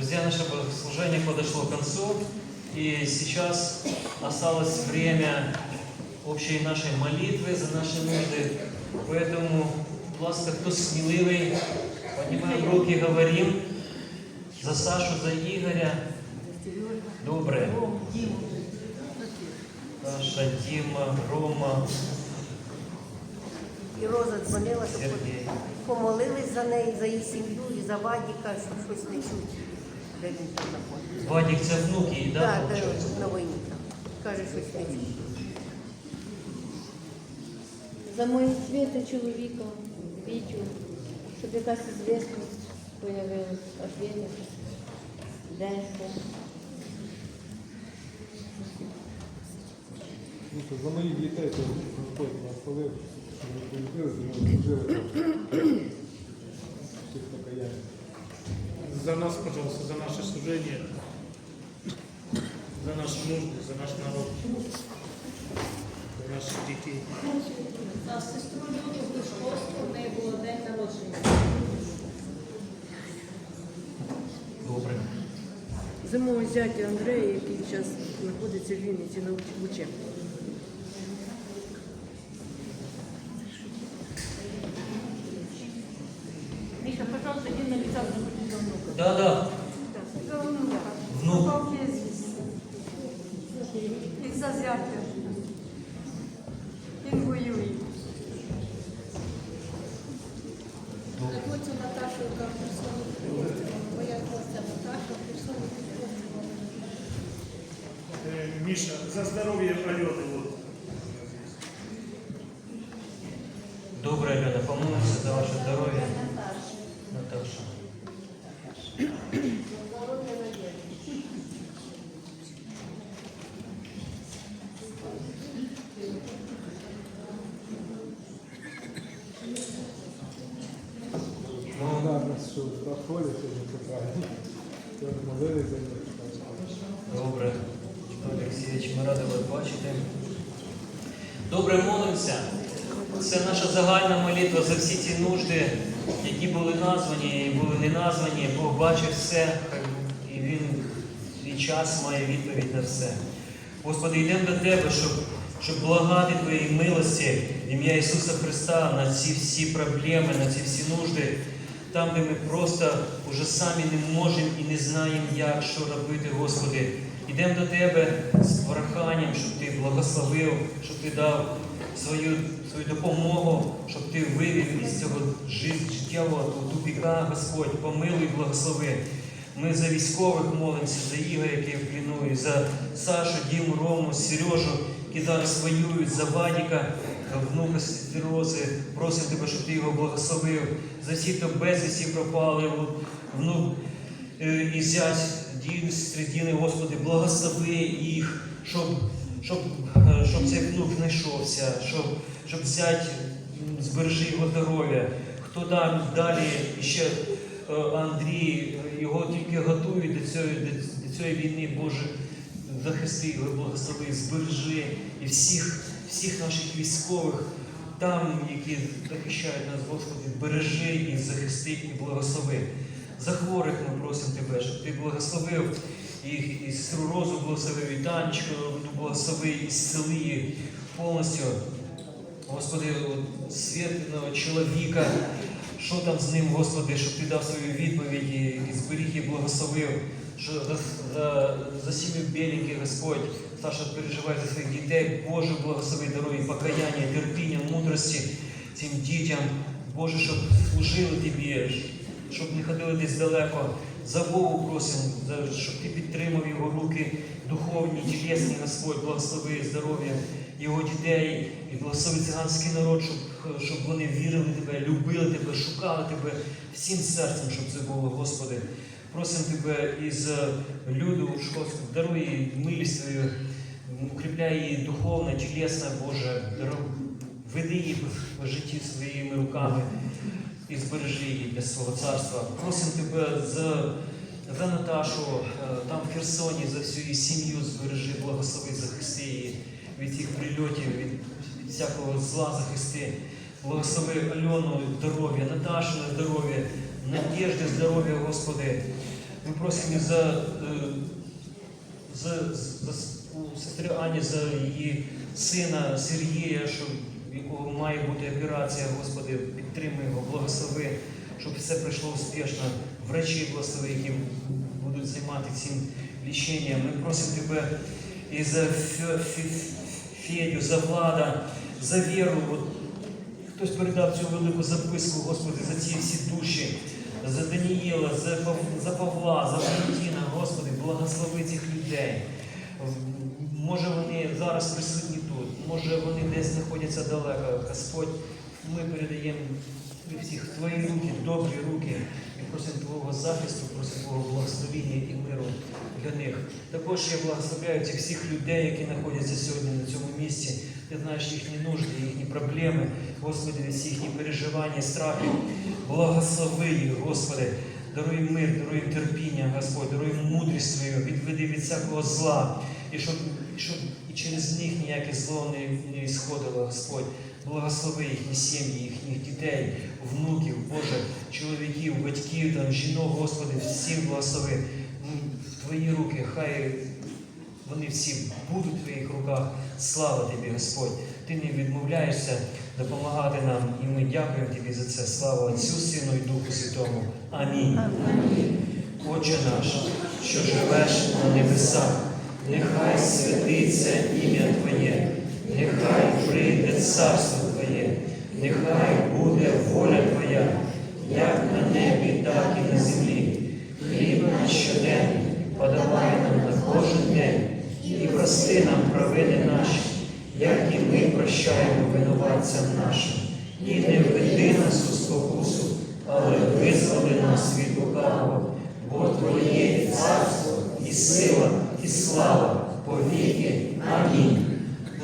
Друзья, наше служение подошло к концу, и сейчас осталось время общей нашей молитвы за наши нужды. Поэтому, будь ласка, хто сміливий, піднімаємо руки, говорим за Сашу, за Ігоря. Добре. Саша, Діма, Рома, І Роза дзвонила, щоб Сергій. помолились за неї, за її сім'ю і за Вадіка, щоб щось не чуть, де він там знаходиться. Вадик, це внук її, так? Так, Да, де виходить? на війні там. Каже, не чуть. За мою світа чоловіка, Вітю, щоб якась звісність появилась, ответить, деньку. Ну, то за моїх дітей то Господь щоб вони полюбили, щоб вони служили. Всіх покаяння. За нас, пожалуйста, за наше служение, за наши нужды, за наш народ, за наших детей. За сестру Люду Глушковську в неї було день народження. Добре. За мого зятя Андрея, який зараз знаходиться в Вінниці на уч- Миша, за здоровье Алены вот. Добре, Альона, помолимося за ваше здоров'я. Наташа. Ну, Олексійович, ми раді вас бачити. Добре, молимося. Це наша загальна молитва за всі ці нужди, які були названі і були не названі. Бог бачить все, і Він свій час має відповідь на все. Господи, йдемо до Тебе, щоб, щоб благати Твоїй милості ім'я Ісуса Христа на ці всі проблеми, на ці всі нужди, там, де ми просто уже самі не можемо і не знаємо, як що робити, Господи. Йдемо до Тебе з проханням, щоб Ти благословив, щоб Ти дав свою, свою допомогу, щоб Ти вивів із цього життєвого тупіка, Господь, помилуй, благослови. Ми за військових молимося, за Ігоря, який в пліну, і за Сашу, Діму, Рому, Сережу, які зараз воюють, за Вадіка, внука Стерози. Просимо тебе, щоб ти його благословив. За всіх, хто безвісті пропали, внук е, і зять Дін, сестри Діни, Господи, благослови їх, щоб, щоб, е, щоб цей внук знайшовся, щоб, щоб зять збережи його здоров'я. Хто там далі ще е, Андрій, його тільки готують до цієї, до, цієї війни, Боже, захисти його, благослови, збережи і всіх, всіх наших військових там, які захищають нас, Господи, бережи їх, захисти і благослови. За хворих ми просимо Тебе, щоб Ти благословив їх, і сестру Розу благословив, і Танечку благослови, і їх повністю. Господи, от святного чоловіка, що там з ним, Господи, щоб ти дав свою відповідь і, і зберіг і благословив, що за, за, за сім'ю Беліки, Господь, Саша переживає за своїх дітей, Боже, благослови дороги, покаяння, терпіння, мудрості цим дітям, Боже, щоб служили Тобі, щоб не ходили десь далеко. За Вову просимо, щоб ти підтримав його руки духовні, тілесні, Господь, благослови здоров'я його дітей і благослови циганський народ, щоб, щоб вони вірили тебе, любили тебе, шукали тебе всім серцем, щоб це було, Господи. Просимо тебе із люду Шковську, даруй милість свою, укріпляй її духовно, тілесно, Боже, веди її в житті своїми руками і збережи її для свого царства. Просимо тебе за, за Наташу, е, там в Херсоні, за всю її сім'ю збережи, благослови, захисти її від цих прильотів, від, від всякого зла захисти. Благослови Альону здоров'я, Наташу здоров'я, Надежди здоров'я, Господи. Ми просимо за, е, за, за с- у сестри Ані, за її сина Сергія, що, в якого має бути операція, Господи, підтримуй його, благослови, щоб все пройшло успішно. Врачі благослови, які будуть займатися цим ліченням. Ми просимо Тебе і за Фе- Фе- Федю, за Влада, за Віру. Хтось передав цю велику записку, Господи, за ці всі душі, за Даніїла, за, Павла, за Валентина, Господи, благослови цих людей. Може вони зараз присутні тут, може вони десь знаходяться далеко. Господь, ми передаємо всіх Твої руки, добрі руки, і просимо Твого захисту, просимо Твого благословіння і миру для них. Також я благословляю цих всіх людей, які знаходяться сьогодні на цьому місці. Ти знаєш їхні нужди, їхні проблеми, Господи, всі їхні переживання, страхи. Благослови їх, Господи. Даруй мир, даруй терпіння, Господь, даруй мудрість Твою, відведи від всякого зла, і щоб, і щоб і через них ніяке зло не, не сходило, Господь. Благослови їхні сім'ї, їхніх дітей, внуків, Боже, чоловіків, батьків, там, жінок, Господи, всіх благослови. В Твої руки, хай вони всі будуть в Твоїх руках. Слава Тобі, Господь. Ти не відмовляєшся допомагати нам, і ми дякуємо Тобі за це. Слава Отцю, Сину і Духу Святому. Амінь. Отче наш, що живеш на небесах, нехай святиться ім'я Твоє, нехай прийде царство Твоє, нехай буде воля Твоя, як на небі, так і на землі. Хліб наш щоденний подавай нам на кожен день і прости нам провини наші, як і ми прощаємо винуватцям нашим. І не введи нас у спокусу, але визволи нас від лукавого, бо Твоє царство і сила, і слава повіки. Амінь.